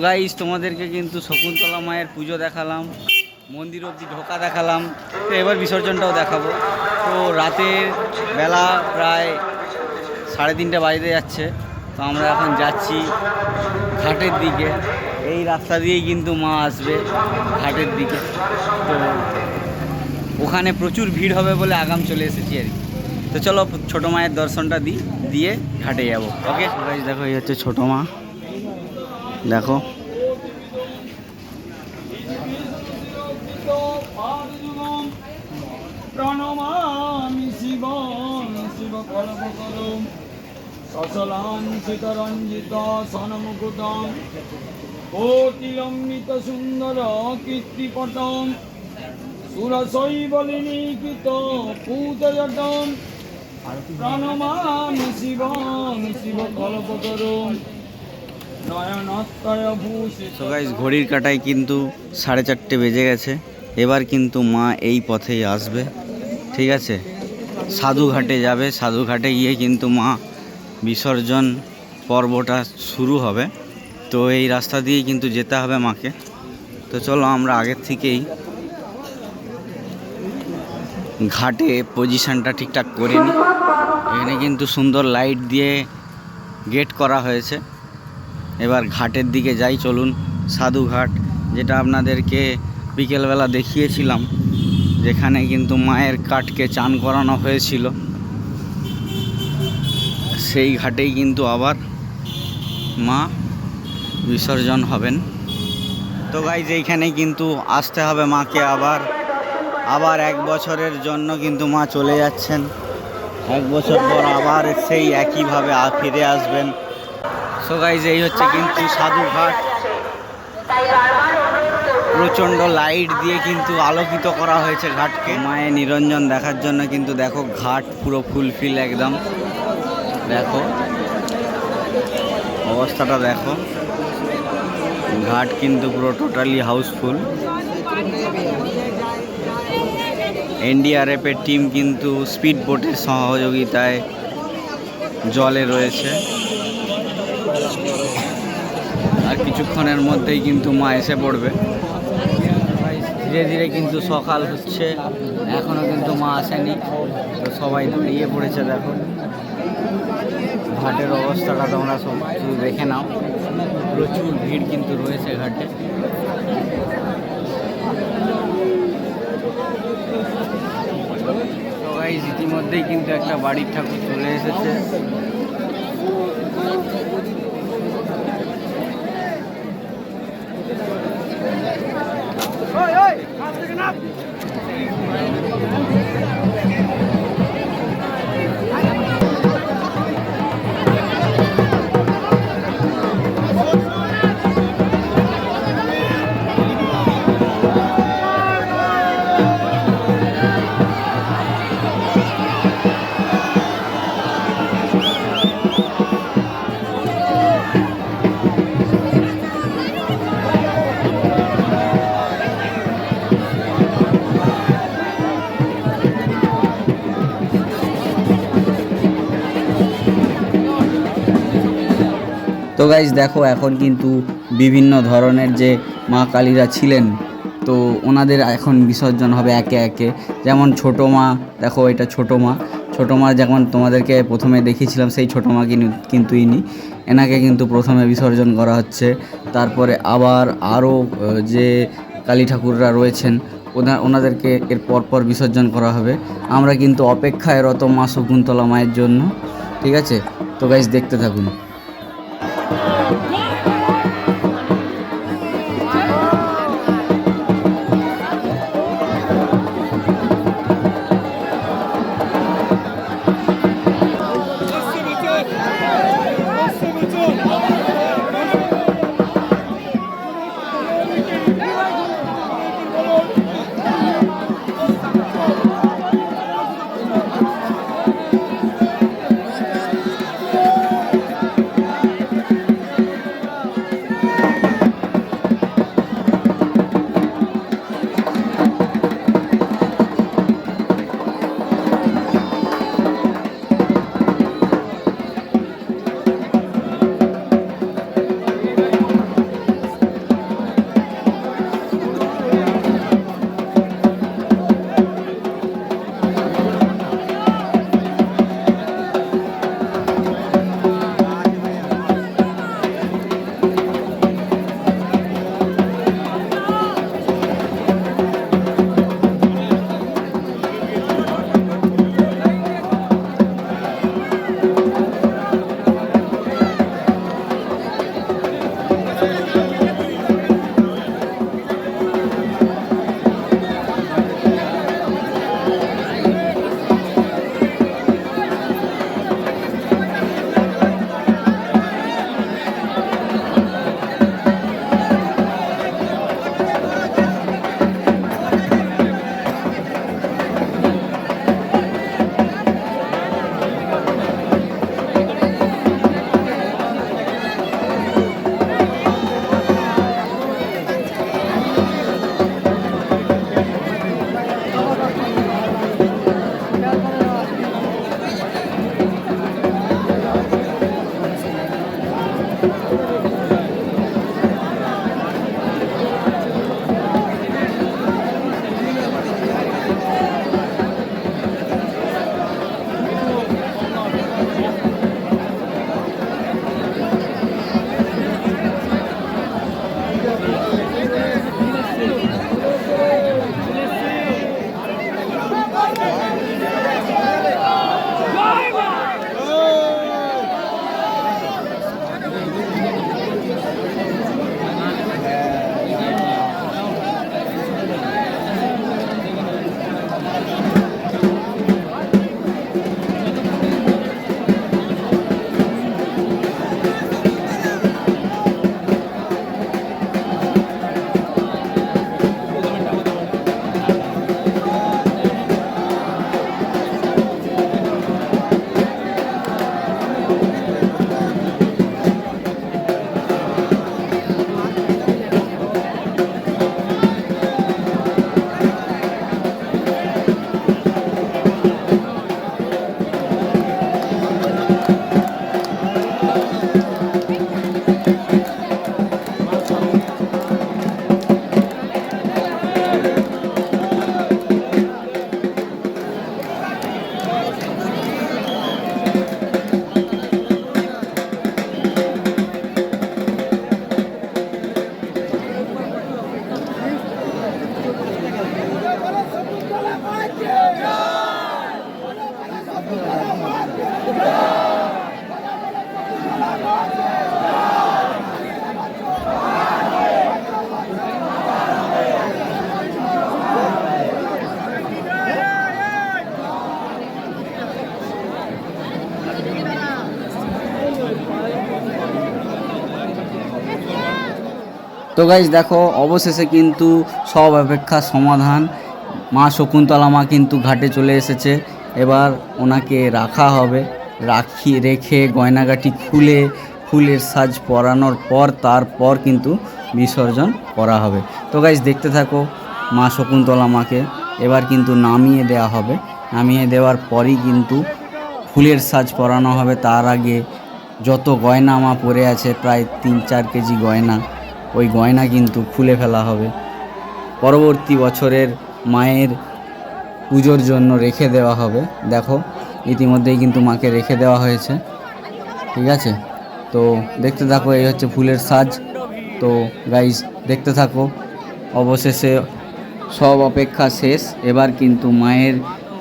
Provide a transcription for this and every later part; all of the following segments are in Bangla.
তো গাইস তোমাদেরকে কিন্তু শকুন্তলা মায়ের পুজো দেখালাম, মন্দির অবধি ঢোকা দেখালাম, তো এবার বিসর্জনটাও দেখাবো। তো রাতের বেলা প্রায় সাড়ে তিনটে বাজতে যাচ্ছে, তো আমরা এখন যাচ্ছি ঘাটের দিকে। এই রাস্তা দিয়েই কিন্তু মা আসবে ঘাটের দিকে। তো ওখানে প্রচুর ভিড় হবে বলে আগাম চলে এসেছি আর কি। তো চলো ছোটো মায়ের দর্শনটা দিই দিয়ে ঘাটে যাব। ওকে দেখো, এই হচ্ছে ছোটো মা। দেখো। প্রণমামি শিব শিব কোটিলম্বিত সুন্দর কীর্তিপটম। সুরশৈবলিনীকৃত পূতজটম। প্রণমামি শিব শিব ভূষিত তো গাইস ঘড়ির কাটায় কিন্তু সাড়ে চারটে বেজে গেছে। এবার কিন্তু মা এই পথেই আসবে। ঠিক আছে? সাধুঘাটে যাবে। সাধুঘাটে গিয়ে কিন্তু মা বিসর্জন পর্বটা শুরু হবে। তো এই রাস্তা দিয়েই কিন্তু যেতে হবে মাকে। তো চলো আমরা আগের থেকেই ঘাটে পজিশনটা ঠিকঠাক করে নিই। এখানে কিন্তু সুন্দর লাইট দিয়ে গেট করা হয়েছে। এবার ঘাটের দিকে যাই, চলুন সাধুঘাট যেটা আপনাদেরকে বিকেলবেলা দেখিয়েছিলাম, যেখানে কিন্তু মায়ের কাঠকে চান করানো হয়েছিল। সেই ঘাটেই কিন্তু আবার মা বিসর্জন হবেন। তো গাইজ এইখানে কিন্তু আসতে হবে মাকে আবার। আবার এক বছরের জন্য কিন্তু মা চলে যাচ্ছেন। এক বছর পর আবার সেই একইভাবে ফিরে আসবেন। সো গাইজ এই হচ্ছে কিন্তু সাধুঘাট প্রচণ্ড লাইট দিয়ে কিন্তু আলোকিত করা হয়েছে ঘাটকে। মায়ের নিরঞ্জন দেখার জন্য কিন্তু দেখো ঘাট পুরো ফুলফিল একদম। দেখো। অবস্থাটা দেখো। ঘাট কিন্তু পুরো টোটালি হাউসফুল এনডিআরএফের টিম কিন্তু স্পিড বোটের সহযোগিতায় জলে রয়েছে। কিছুক্ষণের মধ্যেই কিন্তু মা এসে পড়বে। ধীরে ধীরে কিন্তু সকাল হচ্ছে এখনও কিন্তু মা আসেনি। তো সবাই দাঁড়িয়ে পড়েছে দেখো। ঘাটের অবস্থাটা তোমরা সব দেখে নাও। প্রচুর ভিড় কিন্তু রয়েছে ঘাটে। সবাই ইতিমধ্যেই কিন্তু একটা বাড়ির ঠাকুর চলে এসেছে। enough. তো গাইজ দেখো এখন কিন্তু বিভিন্ন ধরনের যে মা কালীরা ছিলেন, তো ওনাদের এখন বিসর্জন হবে একে একে। যেমন ছোটো মা, দেখো এটা ছোটো মা। ছোটো মা যেমন তোমাদেরকে প্রথমে দেখিয়েছিলাম, সেই ছোটো মা কিন্তু ইনি, এনাকে কিন্তু প্রথমে বিসর্জন করা হচ্ছে। তারপরে আবার আরও যে কালী ঠাকুররা রয়েছেন, ওনা, ওনাদেরকে এর পরপর বিসর্জন করা হবে। আমরা কিন্তু অপেক্ষায় রত মা শকুন্তলা মায়ের জন্য, ঠিক আছে? তো গাইজ দেখতে থাকুন। তো গাইজ দেখো, অবশেষে কিন্তু সব অপেক্ষা সমাধান। মা শকুন্তলা মা কিন্তু ঘাটে চলে এসেছে। এবার ওনাকে রাখা হবে। রাখি, রেখে গয়নাগাটি খুলে, ফুলের সাজ পরানোর পর, তারপর কিন্তু বিসর্জন করা হবে। তো গাইজ দেখতে থাকো, মা শকুন্তলা মাকে। এবার কিন্তু নামিয়ে দেওয়া হবে। নামিয়ে দেওয়ার পরই কিন্তু ফুলের সাজ পরানো হবে। তার আগে যত গয়না মা পরে আছে, প্রায় তিন চার কেজি গয়না ওই গয়না কিন্তু খুলে ফেলা হবে। পরবর্তী বছরের মায়ের পুজোর জন্য রেখে দেওয়া হবে। দেখো, ইতিমধ্যেই কিন্তু মাকে রেখে দেওয়া হয়েছে। ঠিক আছে? তো দেখতে থাকো, এই হচ্ছে ফুলের সাজ। তো গাইজ দেখতে থাকো। অবশেষে সব অপেক্ষা শেষ। এবার কিন্তু মায়ের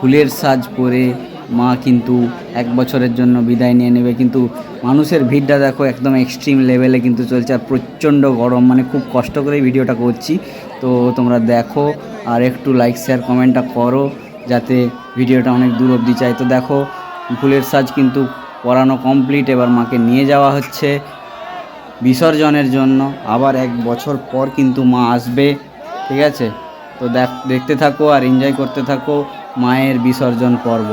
ফুলের সাজ পরে মা কিন্তু এক বছরের জন্য বিদায় নিয়ে নেবে, কিন্তু মানুষের ভিড়টা দেখো একদম এক্সট্রিম লেভেলে কিন্তু চলছে আর প্রচণ্ড গরম মানে খুব কষ্ট করে ভিডিওটা করছি। তো তোমরা দেখো আর একটু লাইক শেয়ার কমেন্টটা করো যাতে ভিডিওটা অনেক দূর অবধি চাই তো দেখো, ফুলের সাজ কিন্তু পরানো কমপ্লিট এবার মাকে নিয়ে যাওয়া হচ্ছে বিসর্জনের জন্য। আবার এক বছর পর কিন্তু মা আসবে, ঠিক আছে? তো দেখ, দেখতে থাকো আর এনজয় করতে থাকো মায়ের বিসর্জন পর্ব।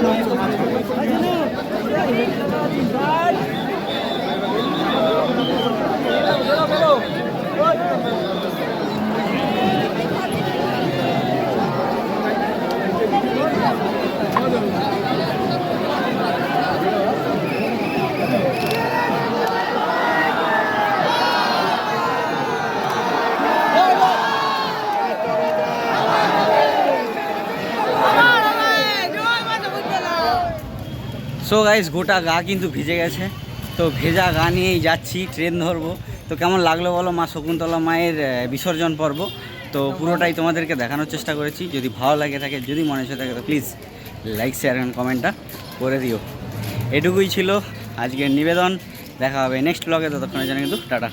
Hello, সো গাইস গোটা গা কিন্তু ভিজে গেছে। তো ভেজা গা নিয়েই যাচ্ছি ট্রেন ধরবো। তো কেমন লাগল বলো মা শকুন্তলা মায়ের বিসর্জন পর্ব? তো পুরোটাই তোমাদেরকে দেখানোর চেষ্টা করেছি। যদি ভালো লাগে থাকে, যদি মনে হয়ে থাকে, তো প্লিজ লাইক শেয়ার অ্যান্ড কমেন্টটা করে দিও। এটুকুই ছিল আজকের নিবেদন। দেখা হবে নেক্সট ব্লগে ততক্ষণের জন্য কিন্তু টাটা।